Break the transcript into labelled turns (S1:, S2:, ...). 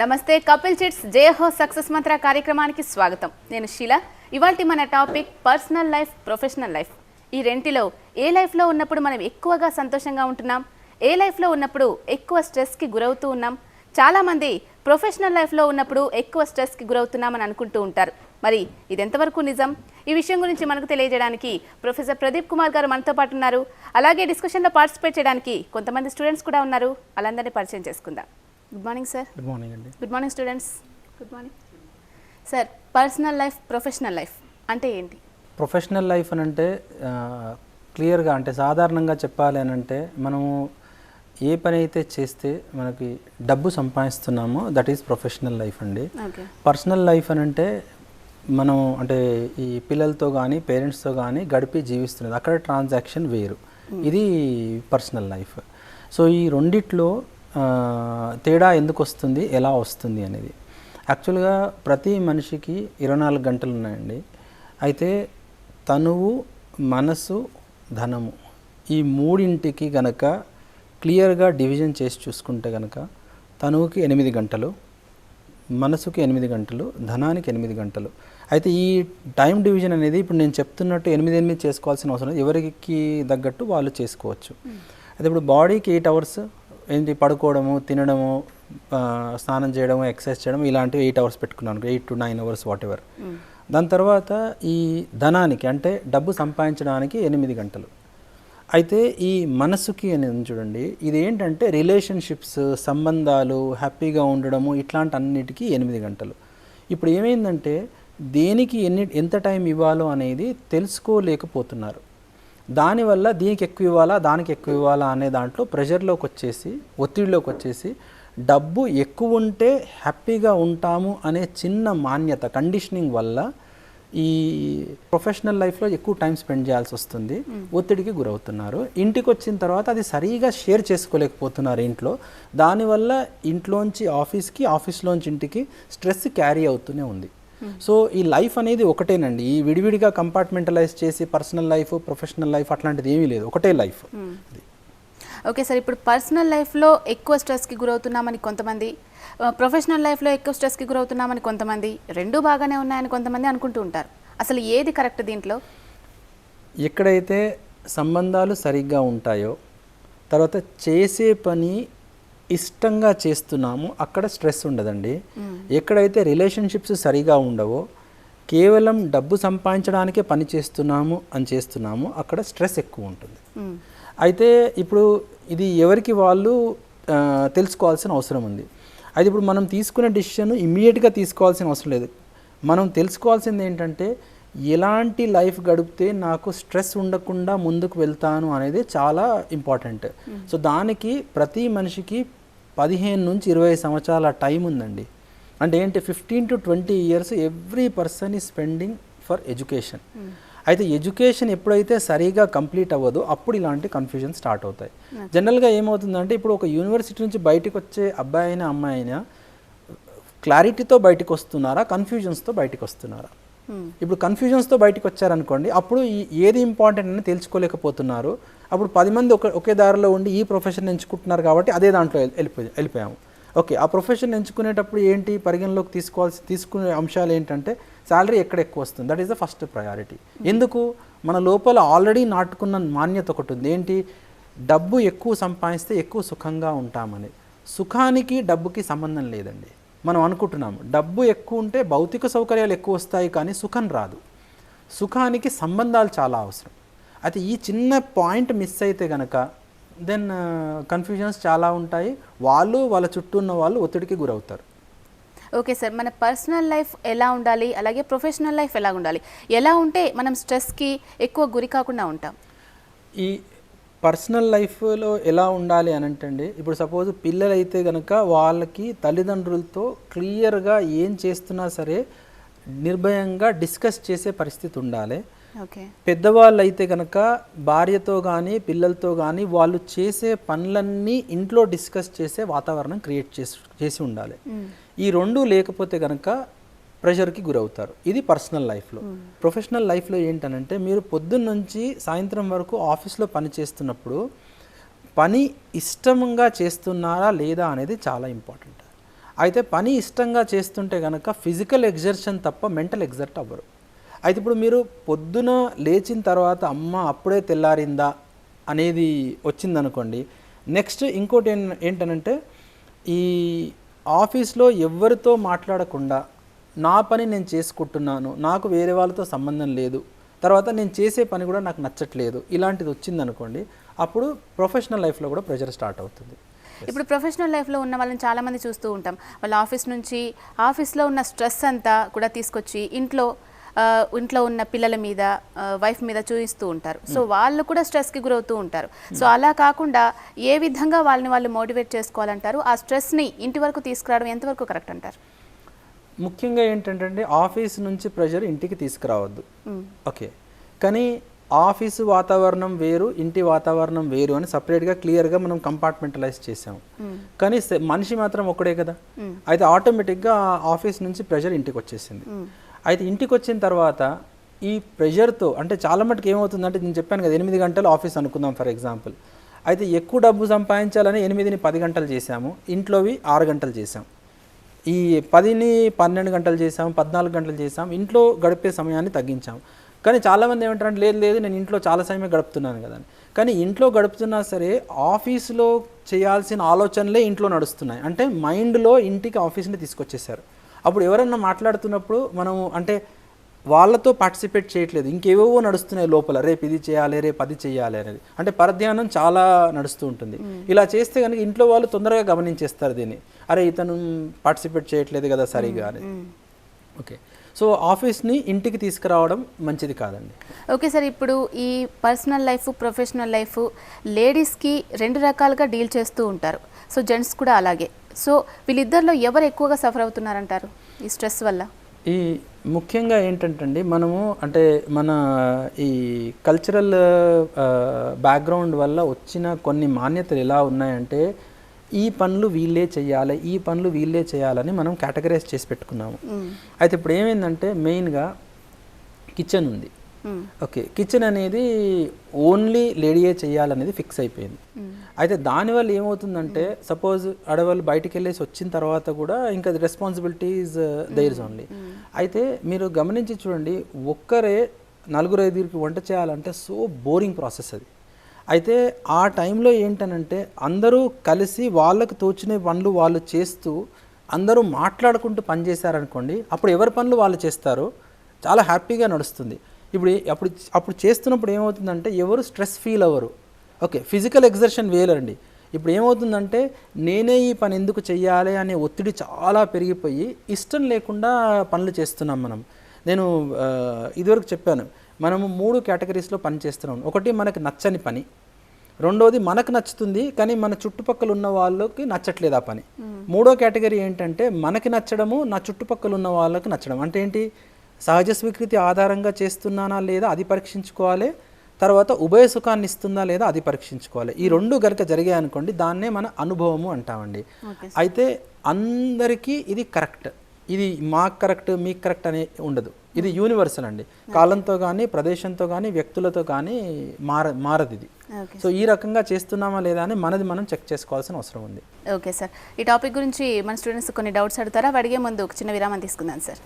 S1: నమస్తే కపిల్ చిట్స్ జే హో సక్సెస్ మంత్ర కార్యక్రమానికి స్వాగతం. నేను శీల ఇవాల్టి మన topic personal life professional life. ఈ రెంటిలో ఏ లైఫ్లో ఉన్నప్పుడు మనం ఎక్కువగా సంతోషంగా ఉంటున్నాం? ఏ లైఫ్లో ఉన్నప్పుడు ఎక్కువ స్ట్రెస్కి గురవుతూ ఉన్నాం? చాలామంది ప్రొఫెషనల్ లైఫ్లో ఉన్నప్పుడు ఎక్కువ స్ట్రెస్కి గురవుతున్నామని అనుకుంటూ ఉంటారు. మరి ఇది ఎంతవరకు నిజం? ఈ విషయం గురించి మనకు తెలియజేయడానికి ప్రొఫెసర్ ప్రదీప్ కుమార్ గారు మనతో పాటు ఉన్నారు. అలాగే డిస్కషన్లో పార్టిసిపేట్ చేయడానికి కొంతమంది స్టూడెంట్స్ కూడా ఉన్నారు. వాళ్ళందరినీ పరిచయం చేసుకుందాం. Good morning sir
S2: good morning అండి.
S1: Good morning students good morning sir personal life professional life అంటే ఏంటి?
S2: ప్రొఫెషనల్ లైఫ్ అని అంటే క్లియర్గా అంటే సాధారణంగా చెప్పాలి అని అంటే మనము ఏ పని అయితే చేస్తే మనకి డబ్బు సంపాదిస్తున్నామో దట్ ఈస్ ప్రొఫెషనల్ లైఫ్ అండి. పర్సనల్ లైఫ్ అని అంటే మనం అంటే ఈ పిల్లలతో కానీ పేరెంట్స్తో కానీ గడిపి జీవిస్తున్నది. అక్కడ ట్రాన్సాక్షన్ వేరు. ఇది పర్సనల్ లైఫ్ సో ఈ రెండిట్లో తేడా ఎందుకు వస్తుంది ఎలా వస్తుంది అనేది. యాక్చువల్గా ప్రతి మనిషికి ఇరవై నాలుగు గంటలు ఉన్నాయండి. అయితే తనువు మనసు ధనము ఈ మూడింటికి గనక క్లియర్గా డివిజన్ చేసి చూసుకుంటే గనక తనువుకి ఎనిమిది గంటలు మనసుకి ఎనిమిది గంటలు ధనానికి ఎనిమిది గంటలు. అయితే ఈ టైం డివిజన్ అనేది ఇప్పుడు నేను చెప్తున్నట్టు ఎనిమిది ఎనిమిది చేసుకోవాల్సిన అవసరం ఎవరికి తగ్గట్టు వాళ్ళు చేసుకోవచ్చు. అయితే ఇప్పుడు బాడీకి ఎయిట్ అవర్స్ ఏంటి పడుకోవడము తినడము స్నానం చేయడము ఎక్సర్సైజ్ చేయడం ఇలాంటివి ఎయిట్ అవర్స్ పెట్టుకున్నాను eight to nine hours whatever దాని తర్వాత ఈ ధనానికి అంటే డబ్బు సంపాదించడానికి ఎనిమిది గంటలు. అయితే ఈ మనసుకి అని ఉంది చూడండి ఇది ఏంటంటే రిలేషన్షిప్స్ సంబంధాలు హ్యాపీగా ఉండడము ఇట్లాంటి అన్నిటికీ ఎనిమిది గంటలు. ఇప్పుడు ఏమైందంటే దేనికి ఎన్ని ఎంత టైం ఇవ్వాలో అనేది తెలుసుకోలేకపోతున్నారు. దానివల్ల దీనికి ఎక్కువ ఇవ్వాలా దానికి ఎక్కువ ఇవ్వాలా అనే దాంట్లో ప్రెషర్లోకి వచ్చేసి ఒత్తిడిలోకి వచ్చేసి డబ్బు ఎక్కువ ఉంటే హ్యాపీగా ఉంటాము అనే చిన్న మాన్యత కండిషనింగ్ వల్ల ఈ ప్రొఫెషనల్ లైఫ్లో ఎక్కువ టైం స్పెండ్ చేయాల్సి వస్తుంది. ఒత్తిడికి గురవుతున్నారు. ఇంటికి వచ్చిన తర్వాత అది సరిగా షేర్ చేసుకోలేకపోతున్నారు ఇంట్లో. దానివల్ల ఇంట్లోంచి ఆఫీస్కి ఆఫీస్లోంచి ఇంటికి స్ట్రెస్ క్యారీ అవుతూనే ఉంది. సో ఈ లైఫ్ అనేది ఒకటేనండి. ఈ విడివిడిగా కంపార్ట్మెంటలైజ్ చేసి పర్సనల్ లైఫ్ ప్రొఫెషనల్ లైఫ్ అట్లాంటిది ఏమీ లేదు. ఒకటే లైఫ్.
S1: ఓకే సార్ ఇప్పుడు పర్సనల్ లైఫ్లో ఎక్కువ స్ట్రెస్కి గురవుతున్నామని కొంతమంది ప్రొఫెషనల్ లైఫ్లో ఎక్కువ స్ట్రెస్కి గురవుతున్నామని కొంతమంది రెండూ బాగానే ఉన్నాయని కొంతమంది అనుకుంటూ ఉంటారు. అసలు ఏది కరెక్ట్ దీంట్లో?
S2: ఎక్కడైతే సంబంధాలు సరిగ్గా ఉంటాయో తర్వాత చేసే పని ఇష్టంగా చేస్తున్నామో అక్కడ స్ట్రెస్ ఉండదండి. ఎక్కడైతే రిలేషన్షిప్స్ సరిగా ఉండవో కేవలం డబ్బు సంపాదించడానికే పని చేస్తున్నాము అని చేస్తున్నాము అక్కడ స్ట్రెస్ ఎక్కువ ఉంటుంది. అయితే ఇప్పుడు ఇది ఎవరికి వాళ్ళు తెలుసుకోవాల్సిన అవసరం ఉంది. అయితే ఇప్పుడు మనం తీసుకునే డిసిషన్ ఇమ్మీడియట్గా తీసుకోవాల్సిన అవసరం లేదు. మనం తెలుసుకోవాల్సింది ఏంటంటే ఎలాంటి లైఫ్ గడిపితే నాకు స్ట్రెస్ ఉండకుండా ముందుకు వెళ్తాను అనేది చాలా ఇంపార్టెంట్. సో దానికి ప్రతి మనిషికి పదిహేను నుంచి ఇరవై సంవత్సరాల టైం ఉందండి. అంటే ఏంటి fifteen to twenty years every person ఈ స్పెండింగ్ ఫర్ ఎడ్యుకేషన్ అయితే ఎడ్యుకేషన్ ఎప్పుడైతే సరిగా కంప్లీట్ అవ్వదో అప్పుడు ఇలాంటి కన్ఫ్యూజన్ స్టార్ట్ అవుతాయి. జనరల్గా ఏమవుతుందంటే ఇప్పుడు ఒక యూనివర్సిటీ నుంచి బయటకు వచ్చే అబ్బాయి అయినా అమ్మాయి అయినా క్లారిటీతో బయటకు వస్తున్నారా కన్ఫ్యూజన్స్తో బయటకు వస్తున్నారా. ఇప్పుడు కన్ఫ్యూజన్స్తో బయటకు వచ్చారనుకోండి అప్పుడు ఈ- ఏది ఇంపార్టెంట్ అని తెలుసుకోలేకపోతున్నారు. అప్పుడు పది మంది ఒక ఒకే దారిలో ఉండి ఈ ప్రొఫెషన్ ఎంచుకుంటున్నారు కాబట్టి అదే దాంట్లో వెళ్ళి- వెళ్ళిపోయి వెళ్ళిపోయాము ఓకే ఆ ప్రొఫెషన్ ఎంచుకునేటప్పుడు ఏంటి పరిగణలోకి తీసుకోవాల్సి తీసుకునే అంశాలు ఏంటంటే శాలరీ ఎక్కడ ఎక్కువ వస్తుంది? That is the first priority ఎందుకు? మన లోపల ఆల్రెడీ నాటుకున్న మాన్యత ఒకటి ఉంది. ఏంటి? డబ్బు ఎక్కువ సంపాదిస్తే ఎక్కువ సుఖంగా ఉంటామని. సుఖానికి డబ్బుకి సంబంధం లేదండి. మనం అనుకుంటున్నాము. డబ్బు ఎక్కువ ఉంటే భౌతిక సౌకర్యాలు ఎక్కువ వస్తాయి కానీ సుఖం రాదు. సుఖానికి సంబంధాలు చాలా అవసరం. అయితే ఈ చిన్న పాయింట్ మిస్ అయితే కనుక దెన్ కన్ఫ్యూజన్స్ చాలా ఉంటాయి. వాళ్ళు వాళ్ళ చుట్టూ ఉన్న వాళ్ళు ఒత్తిడికి గురవుతారు.
S1: ఓకే సార్ మన పర్సనల్ లైఫ్ ఎలా ఉండాలి? అలాగే ప్రొఫెషనల్ లైఫ్ ఎలా ఉండాలి? ఎలా ఉంటే మనం స్ట్రెస్కి ఎక్కువ గురి కాకుండా ఉంటాం?
S2: ఈ పర్సనల్ లైఫ్లో ఎలా ఉండాలి అని అంటే ఇప్పుడు సపోజ్ పిల్లలు అయితే కనుక వాళ్ళకి తల్లిదండ్రులతో క్లియర్గా ఏం చేస్తున్నా సరే నిర్భయంగా డిస్కస్ చేసే పరిస్థితి ఉండాలి.
S1: ఓకే.
S2: పెద్దవాళ్ళు అయితే కనుక భార్యతో కానీ పిల్లలతో కానీ వాళ్ళు చేసే పనులన్నీ ఇంట్లో డిస్కస్ చేసే వాతావరణం క్రియేట్ చేసి చేసి ఉండాలి. ఈ రెండు లేకపోతే కనుక ప్రెషర్కి గురవుతారు. ఇది పర్సనల్ లైఫ్లో. ప్రొఫెషనల్ లైఫ్లో ఏంటనంటే మీరు పొద్దున్న నుంచి సాయంత్రం వరకు ఆఫీస్లో పని చేస్తున్నప్పుడు పని ఇష్టంగా చేస్తున్నారా లేదా అనేది చాలా ఇంపార్టెంట్. అయితే పని ఇష్టంగా చేస్తుంటే కనుక ఫిజికల్ ఎగ్జర్షన్ తప్ప మెంటల్ ఎగ్జర్ట్ అవ్వరు. అయితే ఇప్పుడు మీరు పొద్దున లేచిన తర్వాత అమ్మ అప్పుడే తెల్లారిందా? అనేది వచ్చిందనుకోండి నెక్స్ట్ ఇంకోటి ఏంటనంటే ఈ ఆఫీస్లో ఎవరితో మాట్లాడకుండా నా పని నేను చేసుకుంటున్నాను నాకు వేరే వాళ్ళతో సంబంధం లేదు తర్వాత నేను చేసే పని కూడా నాకు నచ్చట్లేదు ఇలాంటిది వచ్చిందనుకోండి అప్పుడు ప్రొఫెషనల్ లైఫ్లో కూడా ప్రెషర్ స్టార్ట్ అవుతుంది.
S1: ఇప్పుడు ప్రొఫెషనల్ లైఫ్లో ఉన్న వాళ్ళని చాలా మంది చూస్తూ ఉంటాం. వాళ్ళ ఆఫీస్ నుంచి ఆఫీస్లో ఉన్న స్ట్రెస్ అంతా కూడా తీసుకొచ్చి ఇంట్లో ఇంట్లో ఉన్న పిల్లల మీద వైఫ్ మీద చూపిస్తూ ఉంటారు. సో వాళ్ళు కూడా స్ట్రెస్కి గురవుతూ ఉంటారు. సో అలా కాకుండా ఏ విధంగా వాళ్ళని వాళ్ళు మోటివేట్ చేసుకోవాలంటారు? ఆ స్ట్రెస్ని ఇంటి వరకు తీసుకురావడం ఎంతవరకు కరెక్ట్ అంటారు?
S2: ముఖ్యంగా ఏంటంటే ఆఫీస్ నుంచి ప్రెషర్ ఇంటికి తీసుకురావద్దు. ఓకే. కానీ ఆఫీసు వాతావరణం వేరు ఇంటి వాతావరణం వేరు అని సపరేట్గా క్లియర్గా మనం కంపార్ట్మెంటలైజ్ చేసాం కానీ మనిషి మాత్రం ఒకడే కదా? అయితే ఆటోమేటిక్గా ఆఫీస్ నుంచి ప్రెషర్ ఇంటికి వచ్చేసింది అయితే ఇంటికి వచ్చిన తర్వాత ఈ ప్రెషర్తో అంటే చాలా మటుకు ఏమవుతుందంటే నేను చెప్పాను కదా ఎనిమిది గంటలు ఆఫీస్ అనుకుందాం ఫర్ ఎగ్జాంపుల్. అయితే ఎక్కువ డబ్బు సంపాదించాలని ఎనిమిదిని పది గంటలు చేశాము. ఇంట్లోవి ఆరు గంటలు చేసాం ఈ పదిని పన్నెండు గంటలు చేసాం పద్నాలుగు గంటలు చేసాం ఇంట్లో గడిపే సమయాన్ని తగ్గించాం. కానీ చాలామంది ఏమంటారంటే లేదు లేదు నేను ఇంట్లో చాలా సమయం గడుపుతున్నాను కదా అని కానీ ఇంట్లో గడుపుతున్నా సరే ఆఫీస్లో చేయాల్సిన ఆలోచనలే ఇంట్లో నడుస్తున్నాయి. అంటే మైండ్లో ఇంటికి ఆఫీస్ని తీసుకొచ్చేసారు అప్పుడు ఎవరన్నా మాట్లాడుతున్నప్పుడు మనము అంటే వాళ్ళతో పార్టిసిపేట్ చేయట్లేదు. ఇంకేవేవో నడుస్తున్నాయి లోపల. రేపు ఇది చేయాలి రేపు అది చేయాలి అనేది. అంటే పరధ్యానం చాలా నడుస్తూ ఉంటుంది. ఇలా చేస్తే కనుక ఇంట్లో వాళ్ళు తొందరగా గమనించేస్తారు దీన్ని. అరే ఇతను పార్టిసిపేట్ చేయట్లేదు కదా సరిగా అని ఓకే. సో ఆఫీస్ని ఇంటికి తీసుకురావడం మంచిది కాదండి.
S1: ఓకే సార్ ఇప్పుడు ఈ పర్సనల్ లైఫ్ ప్రొఫెషనల్ లైఫ్ లేడీస్కి రెండు రకాలుగా డీల్ చేస్తూ ఉంటారు. సో జెంట్స్ కూడా అలాగే. సో వీళ్ళిద్దరిలో ఎవరు ఎక్కువగా సఫర్ అవుతున్నారంటారు ఈ స్ట్రెస్ వల్ల?
S2: ఈ ముఖ్యంగా ఏంటంటే మనము అంటే మన ఈ కల్చరల్ బ్యాక్గ్రౌండ్ వల్ల వచ్చిన కొన్ని మాన్యతలు ఎలా ఉన్నాయంటే ఈ పనులు వీళ్ళే చేయాలి ఈ పనులు వీళ్ళే చేయాలని మనం కేటగరైజ్ చేసి పెట్టుకున్నాము అయితే ఇప్పుడు ఏమైందంటే మెయిన్గా కిచెన్ ఉంది. ఓకే కిచెన్ అనేది ఓన్లీ లేడీయే చేయాలనేది ఫిక్స్ అయిపోయింది. అయితే దానివల్ల ఏమవుతుందంటే సపోజ్ ఆడవాళ్ళు బయటికి వెళ్ళేసి వచ్చిన తర్వాత కూడా ఇంకా రెస్పాన్సిబిలిటీస్ దైర్స్ ఓన్లీ అయితే మీరు గమనించి చూడండి ఒక్కరే నలుగురు ఐదుగురికి వంట చేయాలంటే సో బోరింగ్ ప్రాసెస్ అది. అయితే ఆ టైంలో ఏంటనంటే అందరూ కలిసి వాళ్ళకు తోచిన పనులు వాళ్ళు చేస్తూ అందరూ మాట్లాడుకుంటూ పని చేశారనుకోండి అప్పుడు ఎవరి పనులు వాళ్ళు చేస్తారో చాలా హ్యాపీగా నడుస్తుంది. ఇప్పుడు అప్పుడు అప్పుడు చేస్తున్నప్పుడు ఏమవుతుందంటే ఎవరు స్ట్రెస్ ఫీల్ అవ్వరు. ఓకే ఫిజికల్ ఎగ్జర్షన్ వేలండి ఇప్పుడు ఏమవుతుందంటే నేనే ఈ పని ఎందుకు చెయ్యాలి అనే ఒత్తిడి చాలా పెరిగిపోయి ఇష్టం లేకుండా పనులు చేస్తున్నాం మనం. నేను ఇదివరకు చెప్పాను మనము మూడు కేటగిరీస్లో పని చేస్తున్నాం. ఒకటి మనకు నచ్చని పని రెండోది మనకు నచ్చుతుంది కానీ మన చుట్టుపక్కల ఉన్న వాళ్ళకి నచ్చట్లేదు ఆ పని. మూడో కేటగిరీ ఏంటంటే మనకి నచ్చడము నా చుట్టుపక్కల ఉన్న వాళ్ళకి నచ్చడం. అంటే ఏంటి? సహజ స్వీకృతి ఆధారంగా చేస్తున్నానా లేదా అది పరీక్షించుకోవాలి? తర్వాత ఉభయ సుఖాన్ని ఇస్తుందా లేదా అది పరీక్షించుకోవాలి. ఈ రెండు గనుక జరిగాయి అనుకోండి దాన్నే మన అనుభవము అంటామండి. అయితే అందరికీ ఇది కరెక్ట్. ఇది మాకు కరెక్ట్ మీకు కరెక్ట్ అనే ఉండదు. ఇది యూనివర్సల్ అండి. కాలంతో కానీ ప్రదేశంతో కానీ వ్యక్తులతో కానీ మార మారదు ఇది. సో ఈ రకంగా చేస్తున్నామా లేదా అని మనది మనం చెక్ చేసుకోవాల్సిన అవసరం ఉంది.
S1: Okay sir. ఈ టాపిక్ గురించి మన స్టూడెంట్స్ కొన్ని డౌట్స్ అడుగుతారా? అడిగే ముందు ఒక చిన్న విరామం తీసుకుందాం సార్.